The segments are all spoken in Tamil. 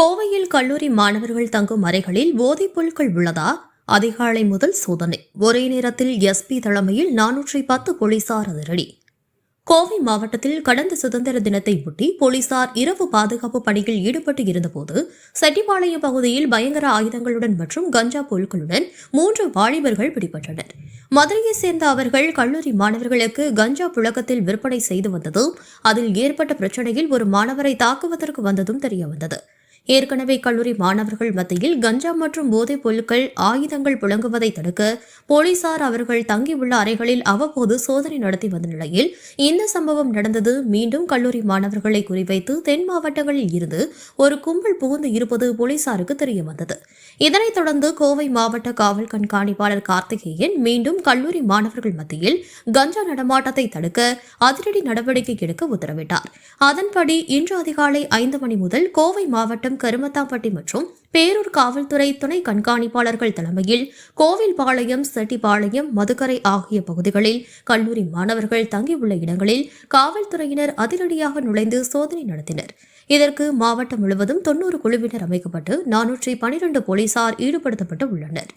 கோவையில் கல்லூரி மாணவர்கள் தங்கும் அறைகளில் போதைப் பொருட்கள் உள்ளதா? அதிகாலை முதல் சோதனை. ஒரே நேரத்தில் எஸ்பி தலைமையில் நானூற்றி பத்து போலீசார் அதிரடி. கோவை மாவட்டத்தில் கடந்த சுதந்திர தினத்தை ஒட்டி போலீசார் இரவு பாதுகாப்பு பணியில் ஈடுபட்டு இருந்தபோது செட்டிப்பாளையம் பகுதியில் பயங்கர ஆயுதங்களுடன் மற்றும் கஞ்சா பொருட்களுடன் மூன்று வாலிபர்கள் பிடிபட்டனர். மதுரையைச் சேர்ந்த அவர்கள் கல்லூரி மாணவர்களுக்கு கஞ்சா புழக்கத்தில் விற்பனை செய்து வந்ததும் அதில் ஏற்பட்ட பிரச்சனையில் ஒரு மாணவரை தாக்குவதற்கு வந்ததும் தெரியவந்தது. ஏற்கனவே கல்லூரி மாணவர்கள் மத்தியில் கஞ்சா மற்றும் போதைப் பொருட்கள் ஆயுதங்கள் புழங்குவதை தடுக்க போலீசார் அவர்கள் தங்கியுள்ள அறைகளில் அவ்வப்போது சோதனை நடத்தி வந்த நிலையில் இந்த சம்பவம் நடந்தது. மீண்டும் கல்லூரி மாணவர்களை குறிவைத்து தென் மாவட்டங்களில் இருந்து ஒரு கும்பல் புகுந்து இருப்பது போலீசாருக்கு தெரிய வந்தது. இதனைத் தொடர்ந்து கோவை மாவட்ட காவல் கண்காணிப்பாளர் கார்த்திகேயன் மீண்டும் கல்லூரி மாணவர்கள் மத்தியில் கஞ்சா நடமாட்டத்தை தடுக்க அதிரடி நடவடிக்கை எடுக்க உத்தரவிட்டார். அதன்படி இன்று அதிகாலை ஐந்து மணி முதல் கோவை மாவட்டம் கருமத்தாம்பட்டி மற்றும் பேரூர் காவல்துறை துணை கண்காணிப்பாளர்கள் தலைமையில் கோவில்பாளையம் செட்டிப்பாளையம் மதுக்கரை ஆகிய பகுதிகளில் கல்லூரி மாணவர்கள் தங்கியுள்ள இடங்களில் காவல்துறையினர் அதிரடியாக நுழைந்து சோதனை நடத்தினர். இதற்கு மாவட்டம் முழுவதும் தொன்னூறு குழுவினர் அமைக்கப்பட்டு நானூற்றி பனிரெண்டு போலீசார் ஈடுபடுத்தப்பட்டு உள்ளனர்.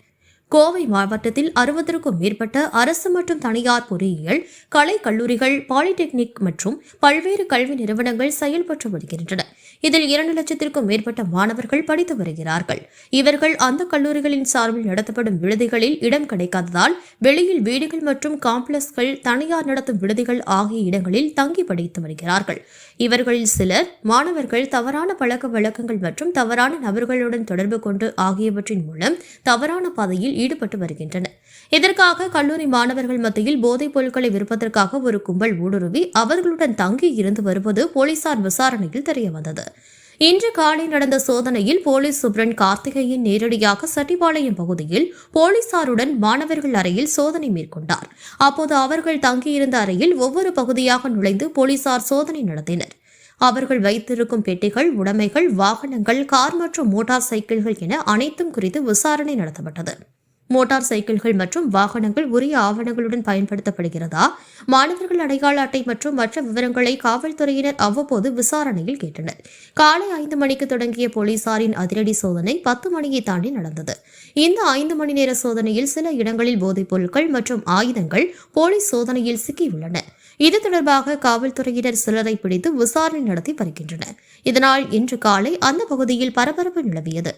கோவை மாவட்டத்தில் அறுபதற்கும் மேற்பட்ட அரசு மற்றும் தனியார் பொறியியல் கலை கல்லூரிகள் பாலிடெக்னிக் மற்றும் பல்வேறு கல்வி நிறுவனங்கள் செயல்பட்டு வருகின்றன. இதில் இரண்டு லட்சத்திற்கும் மேற்பட்ட மாணவர்கள் படித்து வருகிறார்கள். இவர்கள் அந்த கல்லூரிகளின் சார்பில் நடத்தப்படும் விடுதிகளில் இடம் கிடைக்காததால் வெளியில் வீடுகள் மற்றும் காம்ப்ளெக்ஸ்கள் தனியார் நடத்தும் விடுதிகள் ஆகிய இடங்களில் தங்கி படித்து வருகிறார்கள். இவர்களில் சிலர் மாணவர்கள் தவறான பழக்க வழக்கங்கள் மற்றும் தவறான நபர்களுடன் தொடர்பு கொண்டு ஆகியவற்றின் மூலம் தவறான பாதையில் ஈடுபட்டு வருகின்றனர். இதற்காக கல்லூரி மாணவர்கள் மத்தியில் போதைப் பொருட்களை விற்பதற்காக ஒரு கும்பல் ஊடுருவி அவர்களுடன் தங்கி இருந்து வருவது போலீசார் விசாரணையில் தெரியவந்தது இன்று காலை நடந்த சோதனையில் போலீஸ் சூப்ரண்ட் கார்த்திகேயன் நேரடியாக சட்டிபாளையம் பகுதியில் போலீசாருடன் மாணவர்கள் அறையில் சோதனை மேற்கொண்டார். அப்போது அவர்கள் தங்கியிருந்த அறையில் ஒவ்வொரு பகுதியாக நுழைந்து போலீசார் சோதனை நடத்தினர். அவர்கள் வைத்திருக்கும் பெட்டிகள் உடைமைகள் வாகனங்கள் கார் மற்றும் மோட்டார் சைக்கிள்கள் என அனைத்தும் குறித்து விசாரணை நடத்தப்பட்டது. மோட்டார் சைக்கிள்கள் மற்றும் வாகனங்கள் உரிய ஆவணங்களுடன் பயன்படுத்தப்படுகிறதா? மாணவர்கள் அடையாள அட்டை மற்றும் மற்ற விவரங்களை காவல்துறையினர் அவ்வப்போது விசாரணையில் கேட்டனர். காலை ஐந்து மணிக்கு தொடங்கிய போலீசாரின் அதிரடி சோதனை பத்து மணியை தாண்டி நடந்தது. இந்த ஐந்து மணி நேர சோதனையில் சில இடங்களில் போதைப் பொருட்கள் மற்றும் ஆயுதங்கள் போலீஸ் சோதனையில் சிக்கியுள்ளன. இது தொடர்பாக காவல்துறையினர் சிலரை பிடித்து விசாரணை நடத்தி வருகின்றனர். இதனால் இன்று காலை அந்த பகுதியில் பரபரப்பு நிலவியது.